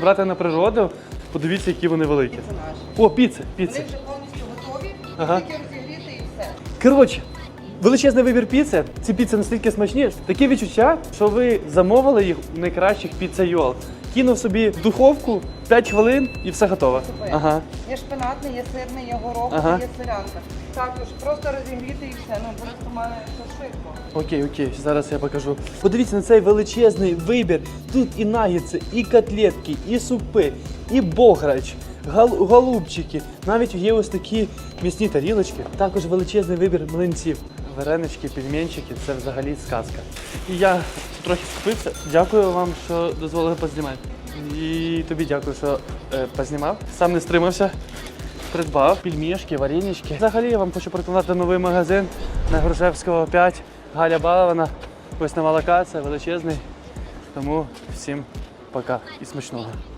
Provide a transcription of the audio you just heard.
Брати на природу, подивіться, які вони великі. Це наші. О, піци, піци. Вони вже повністю готові, Ага. тільки розігріти і все. Коротше, величезний вибір піци. Ці піци настільки смачні. такі відчуття, що ви замовили їх у найкращих піцейол. Кинув собі в духовку 5 хвилин і все готово. Супер. Ага. Є шпинатний, є сирний, є горох, Ага. є селянка. Також просто розігріти і все. Ну просто має все швидко. Окей, окей, зараз я покажу. Подивіться на цей величезний вибір. Тут і нагідси, і котлетки, і супи, і бограч, гал- голубчики. Навіть є ось такі м'ясні тарілочки. Також величезний вибір млинців. Варенички, пельменчики це взагалі сказка. І я трохи скупився. Дякую вам, що дозволили познімати. І тобі дякую, що е, познімав. Сам не стримався. Придбав пельмешки, варенички. Взагалі я вам хочу порекомендувати новий магазин на Грушевського 5. Галя Балована. Ось нова локація, величезний. Тому всім пока і смачного.